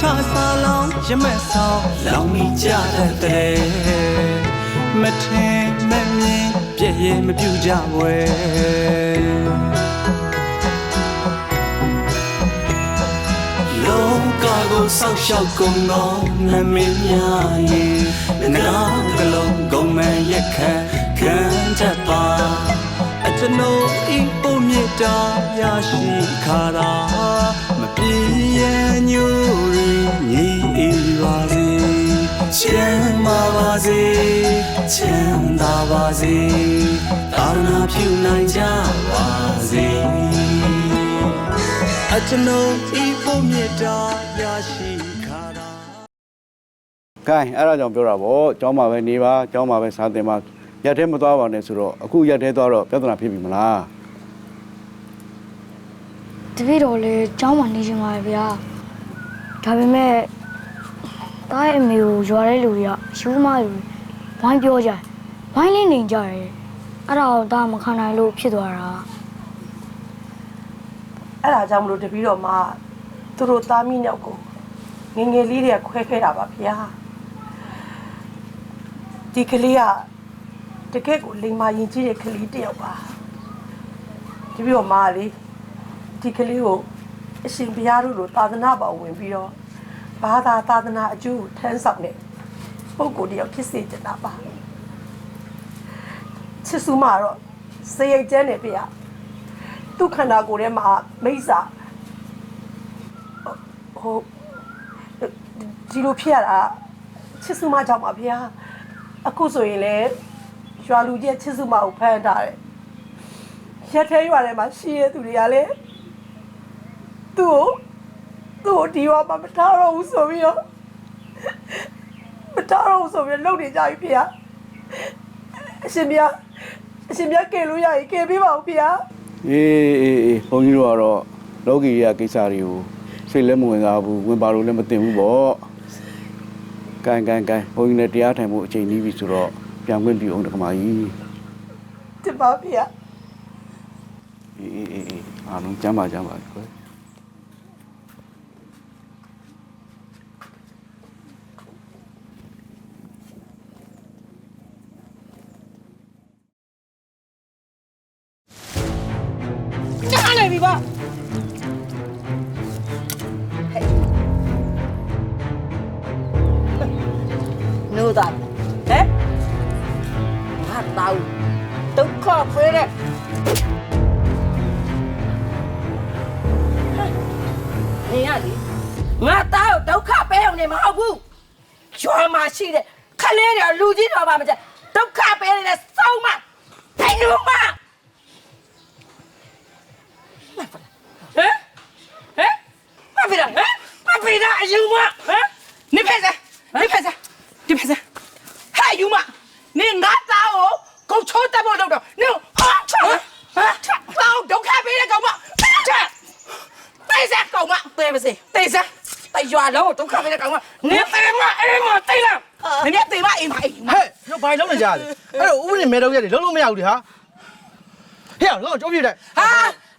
ထဆာလောင်းရမက်ဆောင်လောင်မိကြတဲ့မထင်မမြင်ပြည့်ရဲ့မပြူကြွယ်လောကကိုဆောက်ရှောက်ကုန်သောနမင်းများရဲ့ငါကလုံးကုန်မဲ့ရက်ခံခံတတ်ပါအကျွန်ုပ်ဤပုံမြတ်တာရရှိခါတာမ ပြေရညိုရီညီအေးပါစေချမ်းသာပါစေချမ်းသာပါစေသာနာပြုနိုင်ကြပါစေအကျွန်ုပ်ဤပုံမြတ်တာရရှိခါတာကဲအဲ့ဒါကြောင့်ပြောတာဗောကျောင်းမှာပဲနေပါကျောင်းမှာပဲစားတင်ပါရက်ထဲမသွားပါနဲ့ဆိုတော့အခုရက်ထဲသွားတော့ပြဿနာဖြစ်ပြီမလား တပည့်တော်လည်းကျောင်းမှာနေချင်ပါဗျာဒါပေမဲ့တားရဲ့အမေကိုရွာတဲ့လူတွေကယူမလူဝိုင်းပြောကြတယ်ဝိုင်းလေးနေကြတယ်အဲ့ဒါကိုတားမခံနိုင်လို့ဖြစ်သွားတာအဲ့ဒါကြောင့်မလို့တပီတော့မှသူတို့သားမိနောက်ကိုငယ်ငယ်လေးတွေကခွဲခဲ့တာပါဗျာဒီကလေးကတကယ့်ကိုလိမ္မာရင်ကြီးတဲ့ကလေးတစ်ယောက်ပါတပီတော့မှလေ ဒီကလေးကိုအရှင်ဘုရားတို့လိုသာသနာပေါ်ဝင်ပြီးတော့ဘာသာသာသနာအကျိုးကိုထမ်းဆောင်တဲ့ပုဂ္ဂိုလ်တစ်ယောက်ဖြစ်စေချင်တာပါချစ်စုမတော့စရိတ်ကျန်းနေဗျာသူ့ခန္ဓာကိုယ်ထဲမှာမိစ္ဆာဟိုဒီလိုဖြစ်ရတာချစ်စုမကြောင့်ပါဗျာအခုဆိုရင်လေရွာလူကြီးချစ်စုမကိုဖမ်းထားတယ်ရက်ထဲရွာထဲမှာရှိရသူတွေကလည်း သူ့ကိုသူ့ကိုဒီရွာမှာမထားတော့ဘူးဆိုပြီးတော့မထားတော့ဘူးဆိုပြီးတော့လုပ်နေကြပြီဗျာအရှင်ဗျာအရှင်ဗျာကယ်လို့ရရင်ကယ်ပေးပါဦးဗျာအေးအေးအေးဘုန်းကြီးတို့ကတော့လောကီရကိစ္စတွေကိုစိတ်လည်းမဝင်စားဘူးဝင်ပါလို့လည်းမသိဘူးဗောကဲကဲကဲဘုန်းကြီးလည်းတရားထိုင်မှုအချိန်ကြီးပြီဆိုတော့ပြန်ခွင့်ပြုအောင်တက္ကမကြီးတင်ပါဗျာအေးအေးအေးအေးအားလုံးကျမ်းပါကျမ်းပါကွယ် မဟမ်နိဖက်စားနိဖက်စားဒီဖက်စားဟဲ့ယူမနင်ငါသားကိုကိုချိုးတက်ဖို့လုပ်တော့နင်ဟာချဟမ်တောင်းဒုက္ခပေးတဲ့ကောင်မချက်တေးစားကောင်မတေးပါစေတေးစားတေးရွာလုံးဒုက္ခပေးတဲ့ကောင်မနင်တေးမအေးမတေးလားနင်တေးမအေးမအေးမဟဲ့တို့ဘာလုံးနေကြလဲအဲ့တော့ဥပဒေမဲတော့ရတယ်လုံးလုံးမရဘူးဒီဟာဟဲ့လောကြောပြည့်တဲ့ဟာ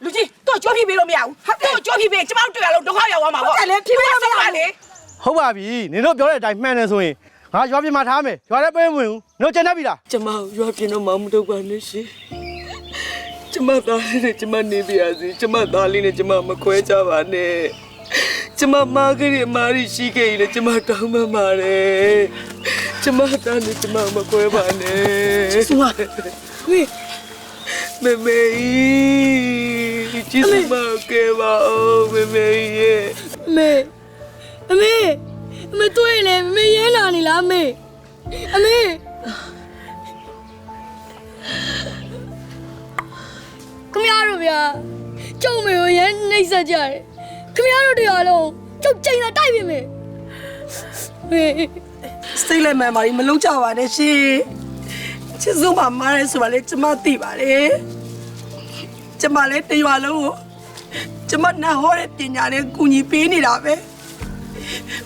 လူကြီးတော့ကြွားပြပေးလို့မရဘူးတော့ကြွားပြပေးကျမတို့တွေ့ရလို့ဒုက္ခရောက်သွားမှာပေါ့ဟုတ်တယ်လေပြပေးလို့မရဘူးလေဟုတ်ပါပြီနင်တို့ပြောတဲ့အတိုင်းမှန်တယ်ဆိုရင်ငါရွာပြင်မှာထားမယ်ရွာထဲပေးမဝင်ဘူးတို့ကျန်တတ်ပြီလားကျမရွာပြင်းတော့မမတော့ပါနဲ့ရှင်ကျမသားလေးနဲ့ကျမနေပြရစီကျမသားလေးနဲ့ကျမမခွဲကြပါနဲ့ကျမမားကြီးမားရီရှိခဲ့ရင်လည်းကျမတောင်းပန်ပါတယ်ကျမသားနဲ့ကျမမခွဲပါနဲ့သူကဝေးမေမေ ကြီးကျေးဇူးမကဲပါဦးမေမေရဲ့အမေအမေအမေတွေ့လေအမေရဲလာနေလားအမေအမေခမရတို့ဗျာကျုံမေကိုရဲနှိမ့်ဆက်ကြတယ်ခမရတို့တရားလုံးကျုပ်ချိန်လာတိုက်ပြီမေမေစိတ်လည်းမှန်ပါလိမလုံးကြပါနဲ့ရှင်ချစ်စုံမမားရဲဆိုတာလေကျမသိပါတယ် ကျမလည်းတရွာလုံးကိုကျမနာဟောတဲ့ပညာနဲ့ကူညီပေးနေတာပဲ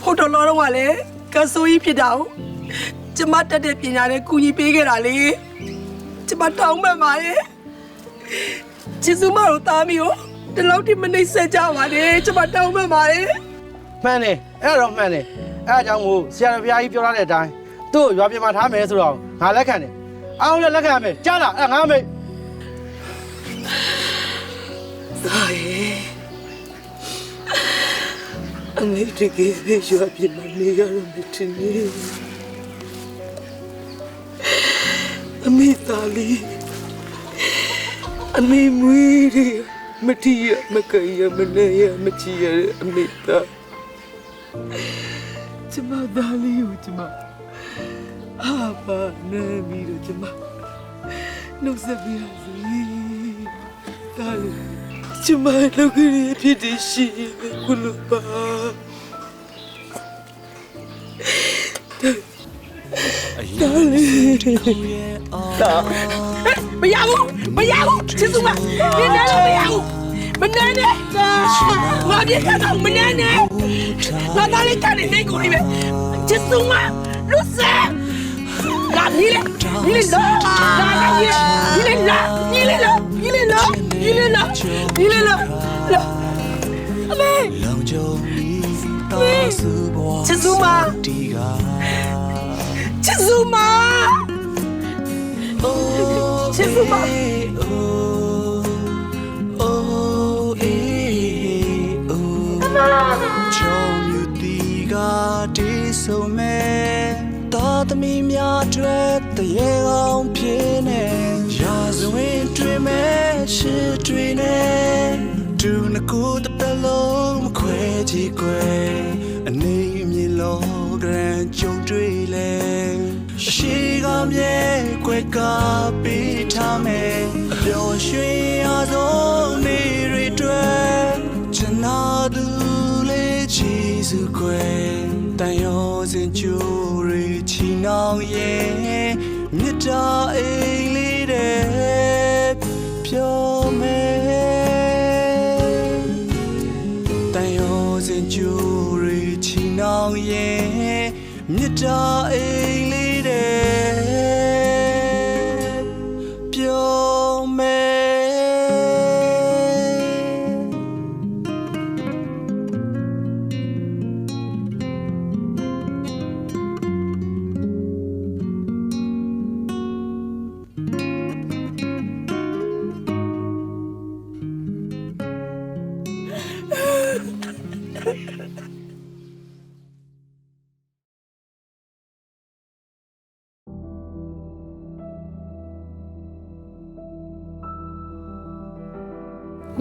ဟိုတော်တော်တော့ကလည်းကဆိုကြီးဖြစ်တာကိုကျမတက်တဲ့ပညာနဲ့ကူညီပေးခဲ့တာလေကျမတောင်းပန်ပါတယ်ချစ်စုမတို့သားမီးကိုဒီလောက်ထိမနှိမ့်ဆက်ကြပါနဲ့ကျမတောင်းပန်ပါတယ်မှန်တယ်အဲ့ဒါတော့မှန်တယ်အဲ့ဒါကြောင့်မို့ဆရာတော်ဘုရားကြီးပြောထားတဲ့အတိုင်းသူ့ကိုရွာပြင်မှာထားမယ်ဆိုတော့ငါလက်ခံတယ်အားလုံးလည်းလက်ခံရမယ်ကြားလားအဲ့ဒါငါမိတ် သားရဲ့အမေတကယ်ပဲရွာပြင်မှာနေရတော့မတင်နေအမေသားလေးအမေမွေးတယ်မတီးရမကရမနေရမချီရအမေသားကျမသားလေးကိုကျမအာပါနေပြီးတော့ကျမနှုတ်ဆက်ပြရစီသားလေး ကျမလောကရဖြစ်တဲ့ရှိကုလပါမရဘူးမရဘူးချစ်စုမဒီနေ့တော့မရဘူးမနေနဲ့ငါဒီကတော့မနေနဲ့ငါသားလေးကနေနေကိုလေးပဲချစ်စုမလူစဲလာညီလေညီလေလာလာညီလေလာညီလေလာညီလေလာ ညီလေလာညီလေလာလာအမေလုံကြုံပြီးတော့စုပေါ်ချစ်စုမဒီကချစ်စုမချစ်စုမအိုးအိုးအေးအိုးချောင်းမြူတီကတေးဆုံမဲ့တော်သမီးများအတွက်တရေကောင်းဖြစ်နေ ရာဇဝင်တွင်မဲ့ရှစ်တွင်နေဒူနကူတပလုံးမခွဲကြည့်ကွယ်အနေမြင်လို့ကရန်ကြုံတွေ့လဲရှိကမြဲကွယ်ကပေးထားမယ်အပျော်ရွှင်ရဆုံးနေတွေတွေ့ကျွန်တော်သူလေးချီစုကွယ်တန်ရောစင်ကျူရီချီနှောင်းရဲ့မြတ်တာအိမ်လေးတဲ့ ပြောမယ်တန်ရောစင်ကျူရီချီနှောင်းရဲ့မြတ်တာအိ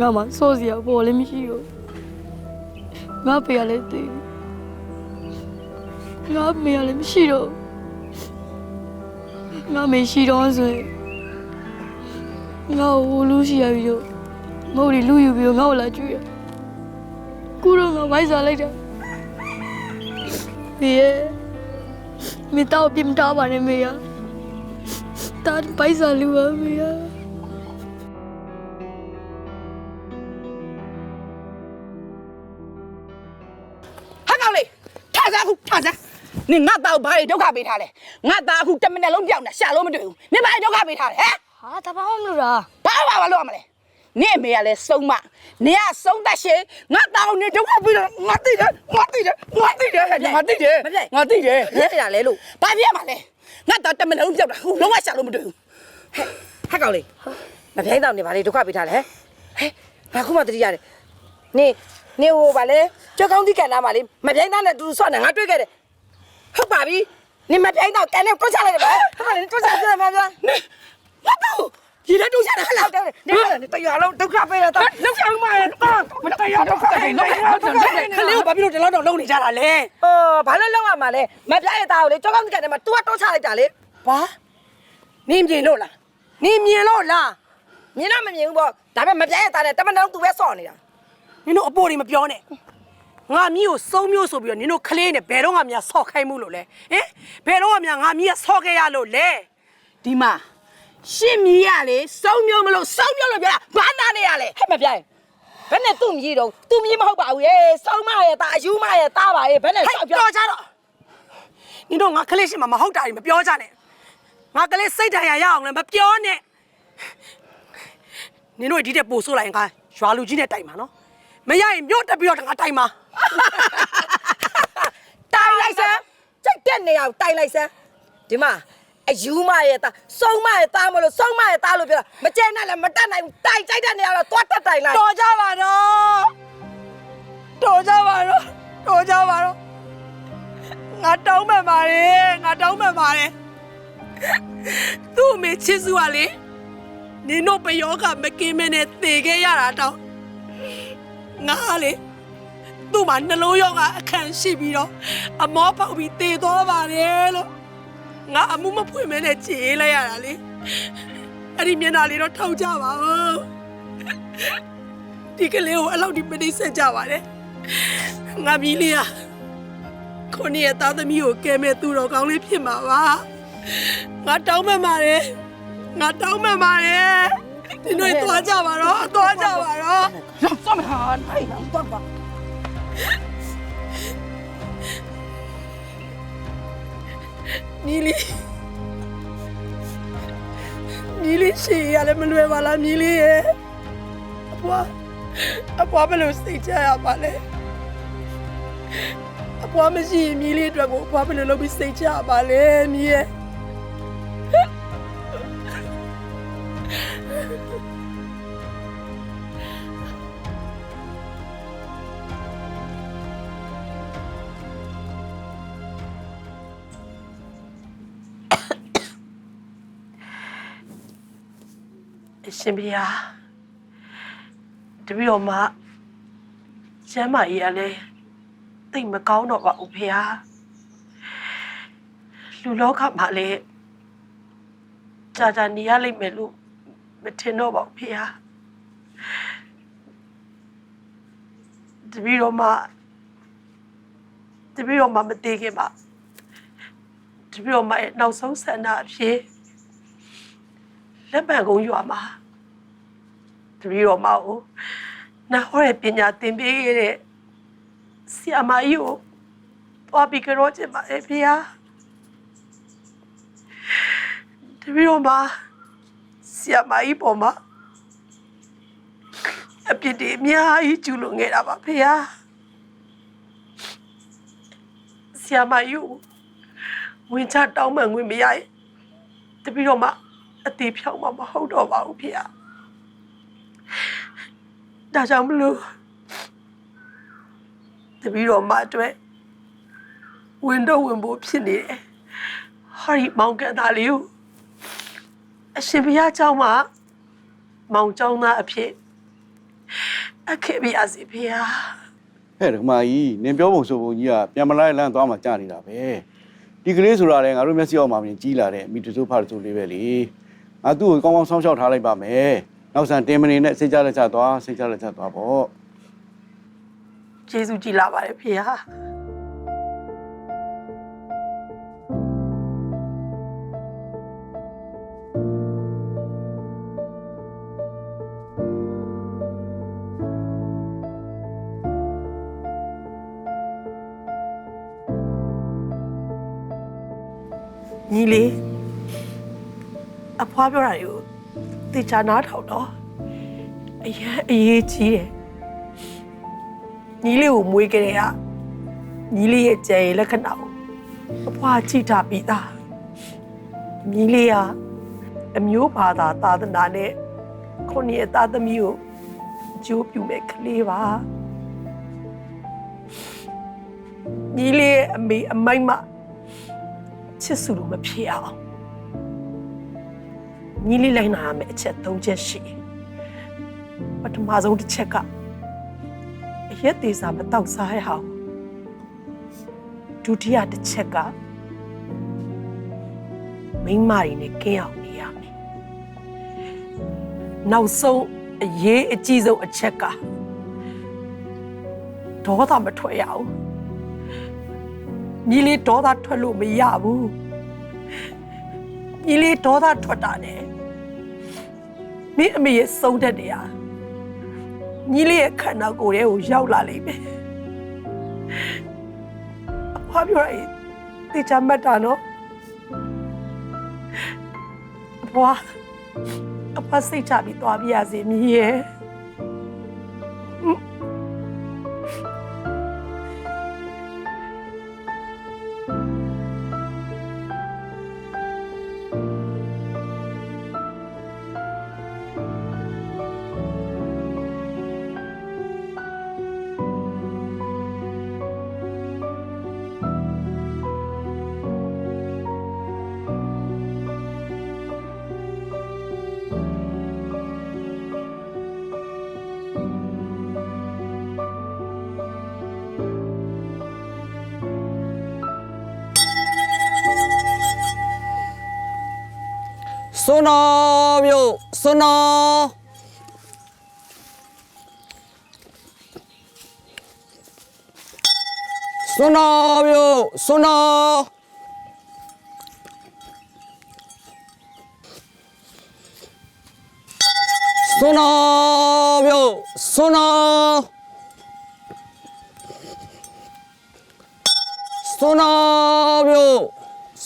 ငါမှစိုးစရာပေါ်လည်းမရှိဘူးငါဖေရလည်းတည်ငါမေရလည်းမရှိတော့ငါမေရှိတော့ဆိုရင်ငါ့ကိုလူရှိရပြီးတော့မဟုတ်လေလူယူပြီးတော့ငါ့ကိုလာကြွေးရကူတော့ငါဝိုင်းစားလိုက်တာမေရဲ့မေတော့ပြင်တော့ပါနဲ့မေရတာပိုက်စားလူပါမေရ နင်ငါသားကိုဘာတွေဒုက္ခပေးထားလဲငါသားအခုတစ်မိနစ်လုံးပြောင်းနေရှာလို့မတွေ့ဘူးနင်ဘာတွေဒုက္ခပေးထားလဲဟမ်ဟာတဘာမှမလို့လားဘာဘာဘာလို့ရမလဲနင့်အမေကလည်းစုံမနင်ကစုံတတ်ရှင်ငါတောင်းနေဒုက္ခပြီးတော့ငါသိတယ်ငါသိတယ်ငါသိတယ်ဟဲ့ငါသိတယ်ငါသိတယ်ဘယ်ရလဲလို့ဘာပြရမှာလဲငါတော့တမလုံးပြောက်တာဟိုလုံးဝရှာလို့မတွေ့ဘူးဟက်ကောင်လေးမပြိုင်းတော့နေပါလေဒုက္ခပေးထားလဲဟဲ့ဘာခုမှတတိရတယ်နေနေဟိုဗာလဲကြောက်ကောင်းတိကန်လာပါလေမပြိုင်းသားနဲ့တူတူဆော့နေငါတွေ့ခဲ့တယ် ဟုတ်ပါပြီနေမပြိုင်းတော့ကန်နဲ့တွတ်ချလိုက်တယ်ဗျဟုတ်ပါလေတွတ်ချပြန်ပါဗျာနေငါတော့ဒီလည်းတို့ရှာတာဟလားဟုတ်တယ်နေပါလေတရွာလုံးဒုက္ခပေးရတော့လောက်ရှာမှာတော့မတရားဒုက္ခပေးလောက်ရှာတော့ခလေးကိုဘာဖြစ်လို့ဒီလောက်တော့လုံနေကြတာလဲဟောဘာလို့လောက်ရမှာလဲမပြိုင်းရသားကိုလေကြောက်ကောင်းတိကန်နဲ့မှ तू ကတွတ်ချလိုက်တာလေဘာနင်းမြင်လို့လားနေမြင်လို့လားမြင်တော့မမြင်ဘူးပေါ့ဒါပေမဲ့မပြိုင်းရသားနဲ့တမန်တော်သူပဲဆော့နေတာနင်တို့အပေါ်တွေမပြောနဲ့ ငါမီးကိုစုံမျိုးဆိုပြီးတော့နင်တို့ခလေးနဲ့ဘယ်တော့မှမဆော့ခိုင်းမှုလို့လဲဟင်ဘယ်တော့မှငါမီးကဆော့ခဲ့ရလို့လဲဒီမှာရှင့်မီးရလေစုံမျိုးမလို့စုံမျိုးလို့ပြောတာဘာနာနေရလဲဟဲ့မပြိုင်းဘယ်နဲ့သူ့မြည်တော့သူ့မြည်မဟုတ်ပါဘူးရေစောင်းမရဲ့တာအယူမရဲ့တာပါရေဘယ်နဲ့ဟဲ့ဆောက်ပြောပြောကြတော့နင်တို့ငါခလေးရှင့်မှာမဟုတ်တာတွေမပြောကြနဲ့ငါကလေးစိတ်ဓာတ်ရရအောင်လည်းမပြောနဲ့နင်တို့ဒီတဲ့ပို့ဆိုးလိုက်ရင်ငါရွာလူကြီးနဲ့တိုက်မှာနော်မရရင်မြို့တက်ပြီးတော့ငါတိုက်မှာ တိုင်လိုက်စမ်းကြိုက်တဲ့နေရာကိုတိုင်လိုက်စမ်းဒီမှာအယူမရဲ့သားစုံမရဲ့သားမလို့စုံမရဲ့သားလို့ပြောတာမကျဲနဲ့လည်းမတက်နိုင်ဘူးတိုင်ကြိုက်တဲ့နေရာတော့သွားတက်တိုင်လိုက်တော်ကြပါတော့တော်ကြပါတော့တော်ကြပါတော့ငါတောင်းပန်ပါတယ်ငါတောင်းပန်ပါတယ်သူ့အမေချစ်စုကလေနင်တို့ပယောကမကင်းမနဲ့သေခဲ့ရတာတော့ငါလေ သူ့မှာနှလုံးရောဂါအခန့်ရှိပြီးတော့အမောပေါက်ပြီးသေသွားပါတယ်လို့ငါအမှုမဖွင့်မဲနဲ့ကြေးလိုက်ရတာလေအဲ့ဒီမျက်နှာလေးတော့ထောက်ကြပါဦးဒီကလေးကိုအဲ့လောက်ဒီမနေဆက်ကြပါနဲ့ငါမီးလေးอ่ะခုနှစ်ရဲ့သားသမီးကိုကဲမဲ့သူတော်ကောင်းလေးဖြစ်မှာပါငါတောင်းပန်ပါတယ်ငါတောင်းပန်ပါတယ်ဒီတို့သွားကြပါတော့သွားကြပါတော့ရောက်သွားမှာနိုင်တော့ပါ မီးလေးမီးလေးရှေ့ရလည်းမလွယ်ပါလားမီးလေးရဲ့အဖွားအဖွားဘယ်လိုစိတ်ချရပါလဲအဖွားမရှိရင်မီးလေးအတွက်ကိုအဖွားဘယ်လိုလုပ်ပြီးစိတ်ချရပါလဲမီးရဲ့ ရှင်ဘုရားတပည့်တော်မကျမ်းမာကြီးကလည်းသိပ်မကောင်းတော့ပါဘူးဘုရားလူလောကမှာလည်းကြာကြာနေရလိမ့်မယ်လို့မထင်တော့ပါဘူးဘုရားတပည့်တော်မတပည့်တော်မမသေးခင်ပါတပည့်တော်မရဲ့နောက်ဆုံးဆန္ဒအဖြစ်လက်ပံကုန်းရွာမှာ တပည့်တော်မကိုနာဟောတဲ့ပညာသင်ပေးခဲ့တဲ့ဆရာမကြီးကိုတွားပြီးကြောချင်ပါရဲ့ဖေဟာတပည့်တော်မဆရာမကြီးပေါ်မှာအပြစ်တွေအများကြီးကျူးလွန်ခဲ့တာပါဖေဟာဆရာမကြီးကိုဝင်ချတောင်းပန်ခွင့်မရရင်တပီတော့မှအသေးဖြောင်းမှမဟုတ်တော့ပါဘူးဖေ။ ဒါကြောင့်မလို့တပီတော့မှအတွက်ဝင်တော့ဝင်ဖို့ဖြစ်နေတယ်။ဟာဒီမောင်ကန်သားလေးကိုအရှင်ဘုရားเจ้าမှာမောင်เจ้าသားအဖြစ်အခေပြရစီဖေဟာ ဟဲ့ဓမ္မကြီးနင်ပြောပုံဆိုပုံကြီးကပြန်မလိုက်လန့်သွားမှကြာနေတာပဲဒီကလေးဆိုတာလည်းငါတို့မျက်စိအောက်မှာမြင်ကြီးလာတဲ့မိတစိုးဖာတစိုးလေးပဲလေငါသူ့ကိုကောင်းကောင်းစောင့်ရှောက်ထားလိုက်ပါမယ် နောက်ဆန်တင်မနေနဲ့စိတ်ကြလက်ချသွားစိတ်ကြလက်ချသွားပေါ့ကျေးဇူးကြီးလာပါတယ်ဖေဟာညီလေးအဖွားပြောတာတွေကို တေချာနားထောင်တော့အရင်အရေးကြီးတယ်ညီလေးကိုမွေးကြတဲ့ကညီလေးရဲ့ကြံရည်လက္ခဏာကိုအဖွားကြည့်ထားပြီးသားညီလေးကအမျိုးဘာသာသာသနာနဲ့ခုနှစ်ရဲ့သားသမီးကိုအကျိုးပြုမဲ့ကလေးပါညီလေးရဲ့အမေအမိုက်မချစ်စုလို့မဖြစ်အောင် ညီလေးလိုက်နာရမယ့်အချက်၃ချက်ရှိတယ်ပထမဆုံးတစ်ချက်ကအရက်သေးစာမတော့စားရအောင်ဒုတိယတစ်ချက်ကမိန်းမတွေနဲ့ကင်းအောင်နေရမယ်နောက်ဆုံးအရေးအကြီးဆုံးအချက်ကဒေါသမထွက်ရအောင်ညီလေးဒေါသထွက်လို့မရဘူးညီလေးဒေါသထွက်တာနဲ့ မင်းအမေရဲ့စုံတက်တရားညီလေးရဲ့ခန္ဓာကိုယ်ထဲကိုရောက်လာလိမ့်မယ်အဖွားပြောရင်တေချာမှတ်တာနော်အဖွားအဖစိတ်ချပြီးသွားပြရစီမြည်ရဲ့ စွန်းတော်မြို့စွန်းတော်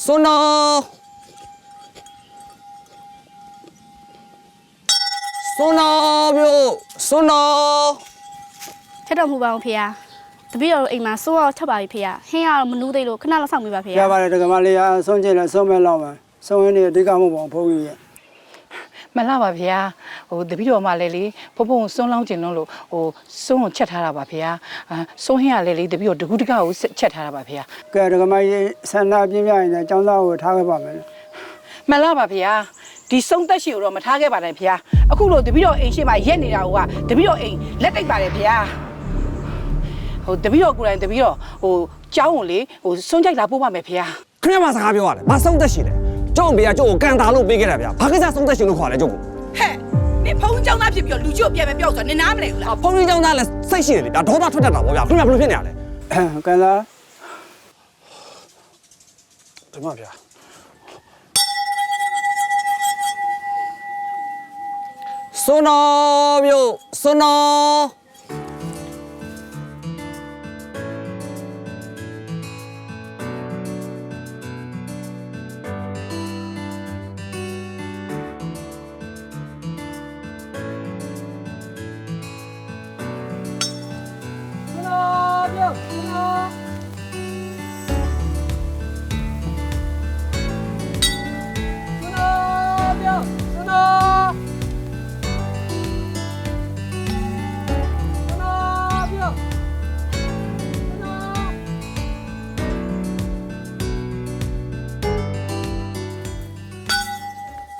စွ စွန်းတော်စွန်းတော်မြို့စွန်းတော်စွန်းတော်မြို့စွန်းတော်စွန်းတော်မြို့စွန်းတော်ချက်တော့မူပါဘူးဖေဟာတပည့်တော်တို့အိမ်မှာစိုးအောင်ချက်ပါပြီဖေဟာဟင်းရတော့မနူးသေးလို့ခဏလောက်စောင့်ပေးပါဖေရဟာပါတယ်တကယ်မလေးအဆုံးချင်းလဲဆုံးမဲ့လောက်ပါဆုံးရင်းနေအဓိကမဟုတ်ပါဘူးဘုန်းကြီးရဲ့မလာပါဗျာဟိုတပည့်တော်မလည်းလေဖုံဖုံစွန်းလောင်းကျင်လို့လို့ဟိုစွန်းကိုချက်ထားတာပါဗျာအာစွန်းဟင်းကလည်းလေတပည့်တော်တကူးတကောက်ကိုချက်ထားတာပါဗျာကဲတကယ်မကြီးဆန္ဒပြင်းပြရင်လည်းចောင်းသားကိုထားခဲ့ပါမယ်မလာပါဗျာ ဒီစုံသက်ရှိကိုတော့မထားခဲ့ပါနဲ့ဗျာအခုလို့တပည့်တော်အိမ်ရှိမှရက်နေတာကတပည့်တော်အိမ်လက်တိတ်ပါတယ်ဗျာဟိုတပည့်တော်ကိုယ်တိုင်တပည့်တော်ဟိုကျောင်းကိုလေဟိုစွန်းကြိုက်လာပို့ပါမယ်ဗျာခင်ဗျာမစကားပြောရတယ်မဆုံးသက်ရှိတယ်ကျုပ်အမေကကျုပ်ကိုကန်တာလို့ပေးခဲ့တာဗျာဘာကိစ္စဆုံးသက်ရှင်လို့ခေါ်လဲကျုပ်ကိုဟဲ့နေဖုန်းကြောင်းသားဖြစ်ပြီးတော့လူကြီးကိုပြန်မပြောက်ဆိုတော့နင်နားမလဲဘူးလားအဖုန်းကြီးကျောင်းသားလည်းစိတ်ရှိတယ်လေဒါဒေါသထွက်တတ်တာပေါ့ဗျာခင်ဗျာဘယ်လိုဖြစ်နေရလဲကန်လားဒီမှာဗျာ စွန်းတော်မြို့စွန်းတော်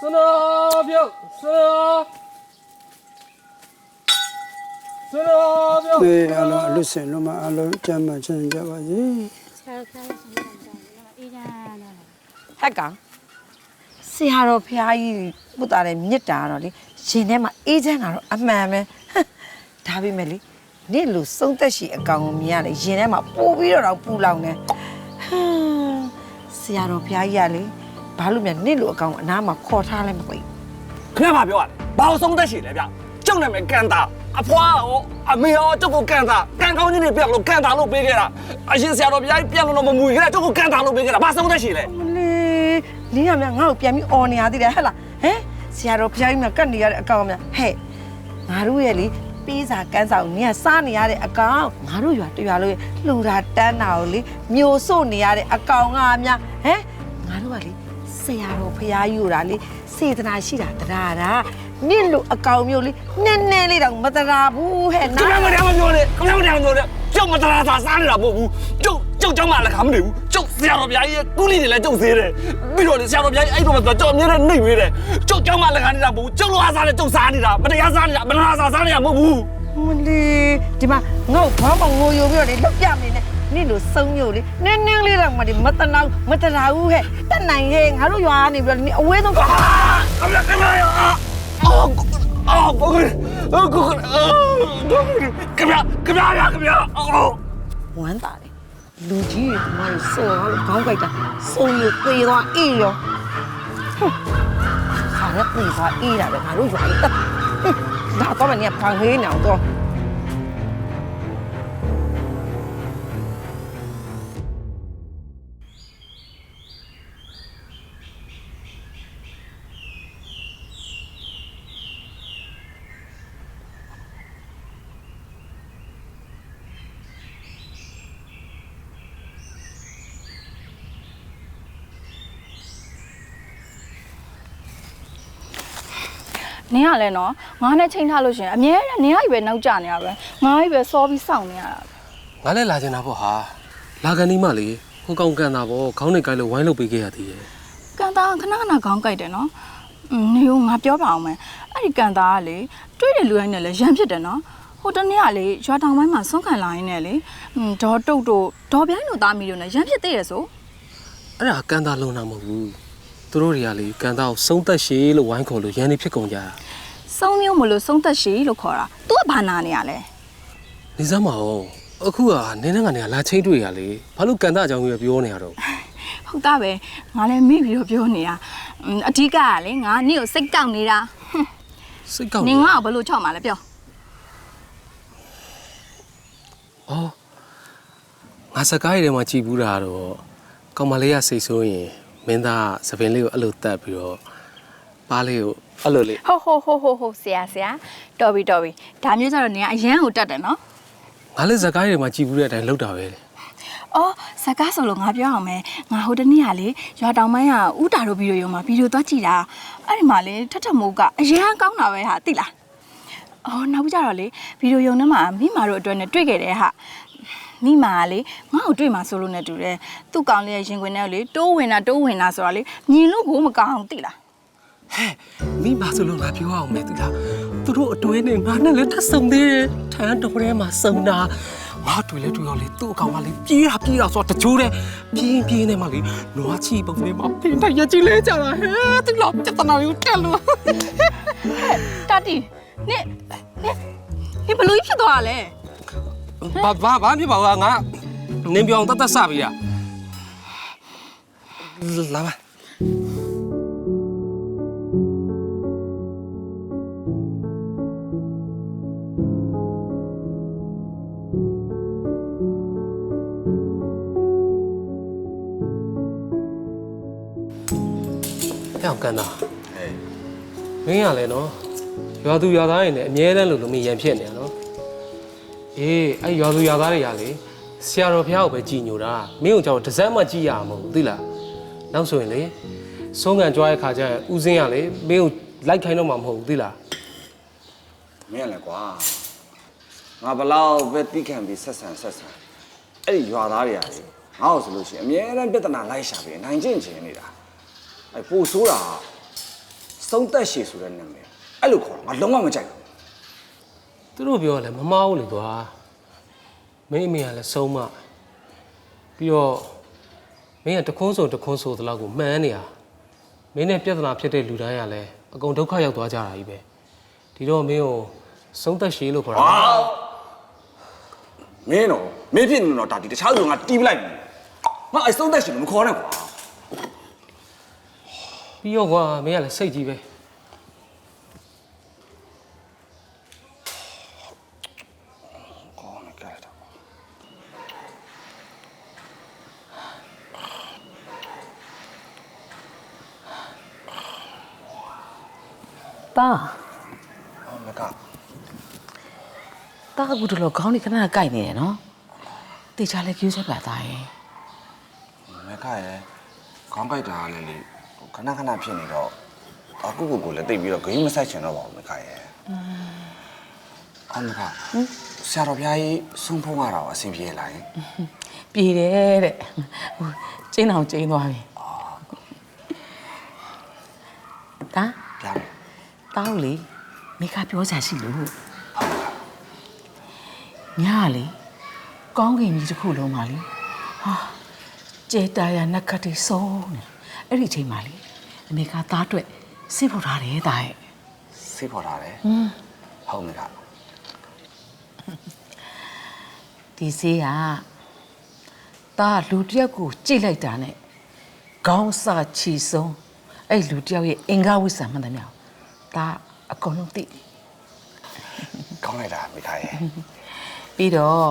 စွန်းတော်မြို့စွန်းတော်စွန်းတော်မြို့ဒီအလုံးအလွတ်စင်လုံးမအလုံးကျမ်းမှချမ်းကြပါစေဟက်ကောင်ဆရာတော်ဖះကြီးပုတ်တာတဲ့မြစ်တာကတော့လေရှင်ထဲမှာအေးချမ်းတာတော့အမှန်ပဲဟမ်ဒါပေမဲ့လေနေ့လူစုံသက်ရှိအကောင်ကိုမြင်ရလေရင်ထဲမှာပို့ပြီးတော့တော့ပူလောင်နေဟမ်ဆရာတော်ဖះကြီးကလေ ဘာလို့များနေ့လူအကောင်ကိုအနားမှာခေါ်ထားလဲမသိဘူးခင်ဗျာမပြောရတယ်ဘာလို့ဆုံးသက်ရှိလဲဗျာကျုပ်နာမည်ကန်တာအဖွားရောအမေရောကျုပ်ကိုကန်တာကန်ကောင်းကြီးနေပြက်လို့ကန်တာလို့ပေးခဲ့တာအရှင်ဆရာတော်ဘုရားကြီးပြန်လို့တော့မမူခဲ့တာကျုပ်ကိုကန်တာလို့ပေးခဲ့တာဘာဆုံးသက်ရှိလဲမလေးလင်းရမြငါ့ကိုပြန်ပြီးអော်နေရသေးတယ်ဟဲ့လားဟမ်ဆရာတော်ဖះကြီးမြကတ်နေရတဲ့အကောင်မြဟဲ့ငါတို့ရဲ့လေပေးစာကန်းစာကိုနင်ကစားနေရတဲ့အကောင်ငါတို့ရွာတရွာလို့လှူတာတန်းတာကိုလေမျိုးစို့နေရတဲ့အကောင်ကများဟမ်ငါတို့ကလေ ဆရာတော်ဖះကြီးကိုဒါလေစေတနာရှိတာတရားတာနင့်လိုအကောင်မျိုးလေနည်းနည်းလေးတော့မတရားဘူးဟဲ့ ခင်ဗျာမတရားမပြောနဲ့ခင်ဗျာမတရားမပြောနဲ့ကျုပ်မတရားသာစားနေတာမဟုတ်ဘူးကျုပ်ကျုပ်เจ้าမလည်းခါမနေဘူးကျုပ်ဆရာတော်ဘုရားကြီးရဲ့ကုလိတွေလည်းကျုပ်သေးတယ်ပြီးတော့လေဆရာတော်ဘုရားကြီးအဲ့တော့မှကျုပ်အမြဲတမ်းနှိပ်ပေးတယ်ကျုပ်เจ้าမလည်းခါနေတာမဟုတ်ဘူးကျုပ်လိုအားစားတယ်ကျုပ်စားနေတာမတရားစားနေတာမတရားစားစားနေတာမဟုတ်ဘူး မလေးဒီမှာငါ့ကိုဘာမှငိုယိုပြီးတော့လေလောက်ပြမနေနဲ့ နင့်လိုစုံမျိုးလေနည်းနည်းလေးတော့မဒီမတနာမတရာဘူးဟဲ့တက်နိုင်ရဲ့ငါတို့ရွာကနေပြီးတော့နင်အဝေးဆုံးခင်ဗျာခင်ဗျာအော်အော်ကိုကိုကိုခင်ဗျာခင်ဗျာခင်ဗျာအော်ဝမ်းတာတယ်လူကြီးတွေဒီမှာစော်လို့ခေါင်းကြိုက်တာစုံရသေးသွားအေးရောဟွန်းခါရပြေးသွားအေးတာပဲငါတို့ရွာလေးတက်ဒါတော့မနေဖန်ဟေးနေအောင်တော့ နင်းကလည်းနော်ငါနဲ့ချိန်ထားလို့ရှင်အမြဲတမ်းနင်းကကြီးပဲနောက်ကျနေတာပဲငါကြီးပဲစောပြီးစောင့်နေရတာပဲငါလည်းလာချင်တာပေါ့ဟာလာကန်ဒီမှလေဟိုကောင်ကန်တာပေါ့ခေါင်းနဲ့ကိုက်လို့ဝိုင်းလုပ်ပေးခဲ့ရသေးတယ်ကန်တာခဏခဏခေါင်းကိုက်တယ်နော်နေရောငါပြောပါအောင်မယ်အဲ့ဒီကန်တာကလေတွေ့တဲ့လူတိုင်းနဲ့လည်းရန်ဖြစ်တယ်နော်ဟိုတနေ့ကလေရွာတောင်ပိုင်းမှာဆုံးခံလာရင်းနဲ့လေဒေါ်တုတ်တို့ဒေါ်ပြိုင်းတို့သားမီတို့နဲ့ရန်ဖြစ်သေးတယ်ဆိုအဲ့ဒါကန်တာလုံတာမဟုတ်ဘူး သူတို့တွေကလေကန်တာကိုဆုံးသက်ရှည်လို့ဝိုင်းခေါ်လို့ရန်နေဖြစ်ကုန်ကြတာ စုံမျိုးမလို့ဆုံးသက်ရှိလို့ခေါ်တာ तू ကဘာနာနေရလဲ နေစမ်းမအောင်အခုကနင်းနဲ့ကနေကလာချင်းတွေ့ရလေဘာလို့ကန်တာအကြောင်းကြီးပဲပြောနေရတော့ ဟုတ်တာပဲငါလည်းမိပြီးတော့ပြောနေတာอืมအဓိကကလေငါနင့်ကိုစိတ်ကောက်နေတာဟွန်း စိတ်ကောက် နင်ငါ့ကိုဘယ်လိုချောက်မှာလဲပြော အော်ငါစကားရည်ထဲမှာကြည်ဘူးတာတော့ကောင်မလေးကစိတ်ဆိုးရင် မင်းသားကသပင်လေးကိုအဲ့လိုတက်ပြီးတော့ပါးလေးကိုအဲ့လိုလေးဟုတ်ဟုတ်ဟုတ်ဟုတ်ဟုတ်ဆရာဆရာတော်ပြီတော်ပြီဒါမျိုးကြတော့နင်ကအရန်ကိုတတ်တယ်နော်ငါလည်းစကားရည်ထဲမှာကြည်ဘူးတဲ့အတိုင်းလုပ်တာပဲလေအော်စကားဆိုလို့ငါပြောအောင်မယ်ငါဟိုတနေ့ကလေရွာတောင်ပိုင်းကဥတာတို့ဗီဒီယိုရုံမှာဗီဒီယိုသွားကြည့်တာအဲ့ဒီမှာလေထက်ထက်မိုးကအရန်ကောင်းတာပဲဟာသိလားအော်နောက်ပြီးကြတော့လေဗီဒီယိုရုံထဲမှာမိမာတို့အတွက်နဲ့တွေ့ခဲ့တယ်ဟာ မိမာကလေငါ့ကိုတွေ့မှာဆိုလို့နဲ့တူတယ်သူ့ကောင်လေးရဲ့ရင်ခွင်ထဲကိုလေတိုးဝင်တာတိုးဝင်တာဆိုတာလေမြင်လို့ကိုမကောင်းအောင်သိလားဟဲ့မိမဆိုလို့ငါပြောအောင်မယ်သူလားသူတို့အတွင်းနဲ့ငါနဲ့လည်းထပ်ဆုံသေးတယ်ထန်းတော်ထဲမှာစုံတာငါတွေ့လဲတွေ့ရောလေသူ့အကောင်ကလေပြေးတာပြေးတာဆိုတော့တချိုးတဲ့ပြင်းပြင်းနဲ့မှလေနွားချီပုံလေးမှာပင်ထိုင်ရကြည့်လဲကြတာဟဲ့သူလားပြဿနာကိုတက်လို့တာတီနင်နင်နင်ဘလို့ဖြစ်သွားတာလဲ ဘာဘာဘာဖြစ်ပါဦးငါနင်းပြောင်းတတ်တတ်စပြီလားလာပါပြောင်းကန်တာမင်းရလဲနော်ရွာသူရွာသားတွေနဲ့အမြဲတမ်းလို့လူမီရန်ဖြစ်နေရနော် အေးအဲ့ရွာသူရွာသားတွေကလေဆရာတော်ဘုရားကိုပဲကြည်ညိုတာမင်းကိုကြောက်တစ်စက်မှကြည်ရမှာမဟုတ်ဘူးသိလားနောက်ဆိုရင်လေဆုံးကန်ကြွားရဲ့ခါကျရင်ဦးစင်းရလေမင်းကိုလိုက်ခိုင်းတော့မှာမဟုတ်ဘူးသိလားမင်းလည်းကွာငါဘလောက်ပဲတိခံပြီးဆက်ဆံဆက်ဆံအဲ့ဒီရွာသားတွေကလေငါ့ကိုဆိုလို့ရှိရင်အမြဲတမ်းပြဿနာလိုက်ရှာပြီးနိုင်ကျင့်ချင်နေတာအဲ့ပူဆိုးတာကစုံသက်ရှည်ဆိုတဲ့နာမည်အဲ့လိုခေါ်တာငါလုံးဝမကြိုက်ဘူး သူတို့ပြောလဲမမားဘူးလေကွာမင်းအမေကလည်းဆုံးမပြီးတော့မင်းကတခွန်းဆိုတခွန်းဆိုသလောက်ကိုမှန်းနေရမင်းနဲ့ပြဿနာဖြစ်တဲ့လူတိုင်းကလည်းအကုန်ဒုက္ခရောက်သွားကြတာကြီးပဲဒီတော့မင်းကိုဆုံးသက်ရှည်လို့ခေါ်တာဟာမင်းတော့မင်းဖြစ်နေတော့ဒါဒီတခြားလူကငါတီးပလိုက်ပြီငါအဲ့စုံသက်ရှည်လို့မခေါ်နဲ့ကွာပြီးတော့ကွာမင်းကလည်းစိတ်ကြီးပဲ ခေါ်နေကြတယ် တာ ဟောမက တာကူတို့လောခေါင်းนี่ခဏခဏကိုက်နေတယ်နော်တေချာလဲကျူးဆက်ပါသားရဲ့မကရဲ့ခေါင်းကြိုက်တာကလည်းလေခဏခဏဖြစ်နေတော့အခုကိုကိုလည်းတိတ်ပြီးတော့ဂိမ်းမဆိုင်ချင်တော့ပါဘူးမကရဲ့အမကဆရာတော်ဘုရားကြီးဆုံးဖုံးရတာအဆင်ပြေလားယင်ပြေတယ်တဲ့ဟိုကျင်းအောင်ကျင်းသွားပြီတာဗျာတောင်းလေမိခပြောချာရှိလို့ ညာလေကောင်းကင်ကြီးတစ်ခုလုံးပါလေဟာကျေတာယာနက်ခတ်တွေဆုံးနေအဲ့ဒီအချိန်မှာလေအမေကသားအတွက်စိတ်ဖို့ထားတယ်တာရဲ့စိတ်ပေါ်လာတယ်ဟွန်းဟုတ်မကဒီစေးကတာလူတစ်ယောက်ကိုကြိတ်လိုက်တာနဲ့ခေါင်းစာချီဆုံးအဲ့လူတစ်ယောက်ရဲ့အင်္ဂါဝိဆာမှန်တယ်မြောက်ဒါအကုန်လုံးသိတယ်ကောင်းလိုက်တာမိခရဲ့ ပြီးတော့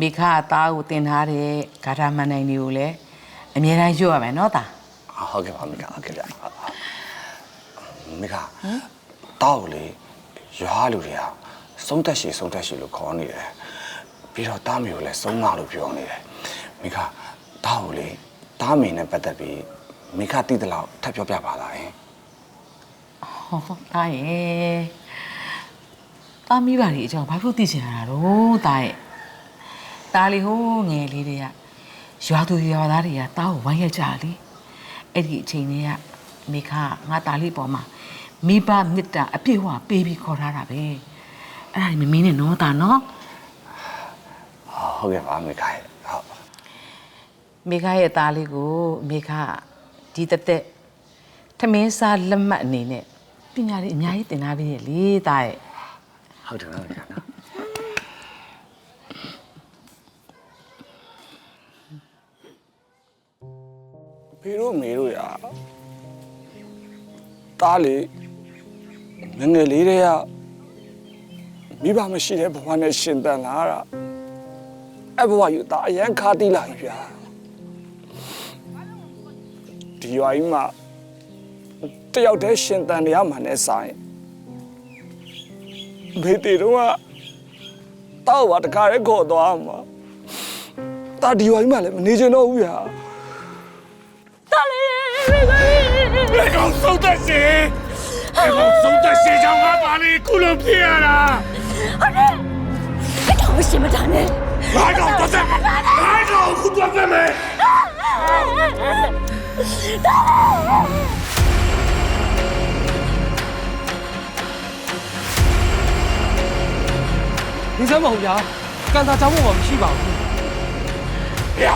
မိခအသားကိုတင်ထားတဲ့ဂါထာမန်နိုင်တွေကိုလည်းအမြဲတမ်းရွတ်ရမယ်နော်တာဟုတ်ကဲ့ပါမိခဟုတ်ကဲ့ဗျမိခတောက်လေရွာလူတွေကစုံတက်ရှိစုံတက်ရှိလို့ခေါ်နေတယ်ပြီးတော့တားမျိုးလည်းစုံမလို့ပြောနေတယ်မိခတောက်လေတားမင်းနဲ့ပတ်သက်ပြီးမိခတိတလောက်ထပ်ပြောပြပါလားယင်ဟဟောတာရဲ့ တာမိပါလေအကြောင်းဘာဖြစ်လို့သိချင်ရတာတော့တာရဲ့တာလီဟိုးငယ်လေးတွေကရွာသူရွာသားတွေကတာကိုဝိုင်းရက်ကြလေအဲ့ဒီအချိန်တွေကမိခငါတာလီပေါ်မှာမိဘမေတ္တာအပြည့်အဝပေးပြီးခေါ်ထားတာပဲအဲ့ဒါမမင်းနဲ့နော်တာနော်ဟုတ်ကဲ့ပါမေခိုင်ဟုတ်မိခရဲ့သားလေးကိုမိခဒီတက်တက်ထမင်းစားလက်မှတ်အနေနဲ့ပညာလေးအများကြီးသင်ထားပြီးရလေသားရဲ့ ဟုတ်တယ်ဟုတ်တယ်နော်ဖေတို့မေတို့ရတားလေငယ်ငယ်လေးတည်းကမိဘမရှိတဲ့ဘဝနဲ့ရှင်တန်လာတာအဲ့ဘဝယူတာအရန်ခါတိလာပြီဗျာဒီရွာကြီးမှာတယောက်တည်းရှင်တန်ရမှနဲ့ဆိုင် မေတီတော့ကတောက်ပါတခါတည်းခေါ်သွားမှာတာဒီဝိုင်းမှလည်းမနေချင်တော့ဘူးဗျာတာလေးရေကောင်ဆုံးသက်ရှင်ဒီကောင်ဆုံးသက်ရှင်ကြောင့်ငါပါလေခုလိုဖြစ်ရတာဟုတ်တယ်အဲ့တော့မရှိမတားနဲ့ငါကောင်တော့ဆက်ငါကောင်ခုတော့ဆက်မယ်တာလေး မရှိပါဘူး 呀，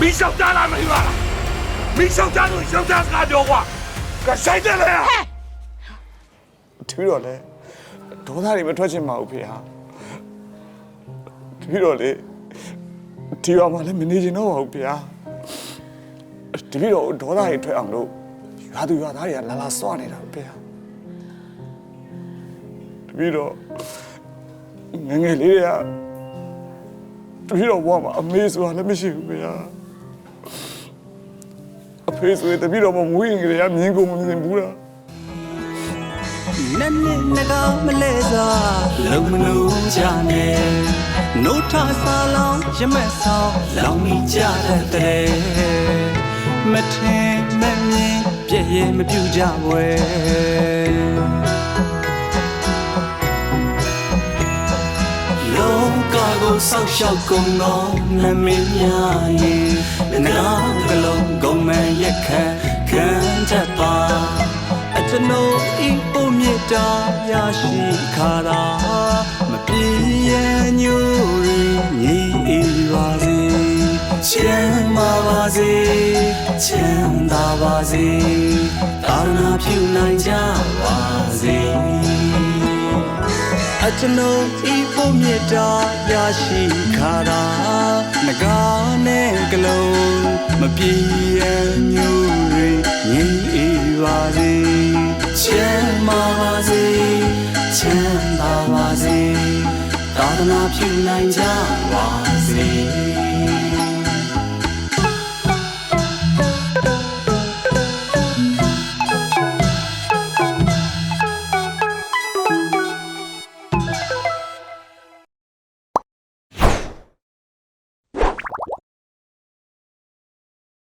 没想家了没完了，没想家都想家啥叫话？可谁的了呀？ တပီတော့လေဒေါသတွေမထွက်ချင်ပါဘူးဖေဟာတပီတော့လေဒီရွာမှာလည်းမနေချင်တော့ပါဘူးဖေဟာတပီတော့ဒေါသတွေထွက်အောင်လို့ရွာသူရွာသားတွေကလာလာစွာနေတာဖေဟာတပီတော့ ငယ်ငယ်လေးတွေကတပီတော့ဘဝမှာအမေဆိုတာလည်းမရှိဘူးဖေဟာအဖေဆိုရင်တပီတော့မမွေးရင်ကလေးကမြင်ကုန်မမြင်ဘူးလားနက်နက်နကမလဲစားလုံမလို့ကြနဲ့နိုးထဆာလောင်းရမက်ဆောင်လောင်းမိကြတဲ့မထင်မမြင်ပြည့်ရဲ့မပြူကြွယ် စောက်ရှောက်ကုန်တော့နမင်းများရဲ့နာကလုံးကုန်မဲ့ရက်ခတ်ခံတတ်ပါအကျွန်ုပ်ဤပုံမြတ်တာရရှိခါတာမပြေရညိုရီညီဤပါစေချမ်းသာပါစေချမ်းသာပါစေတာနာပြုနိုင်ကြပါစေ အကျွန်ုပ်ဤပုံမြတ်တာရရှိခါတာငကားနဲ့ကလုံးမပြေရညိုရီညီဤပါစေချမ်းသာပါစေချမ်းသာပါစေသာသနာပြုနိုင်ကြပါစေ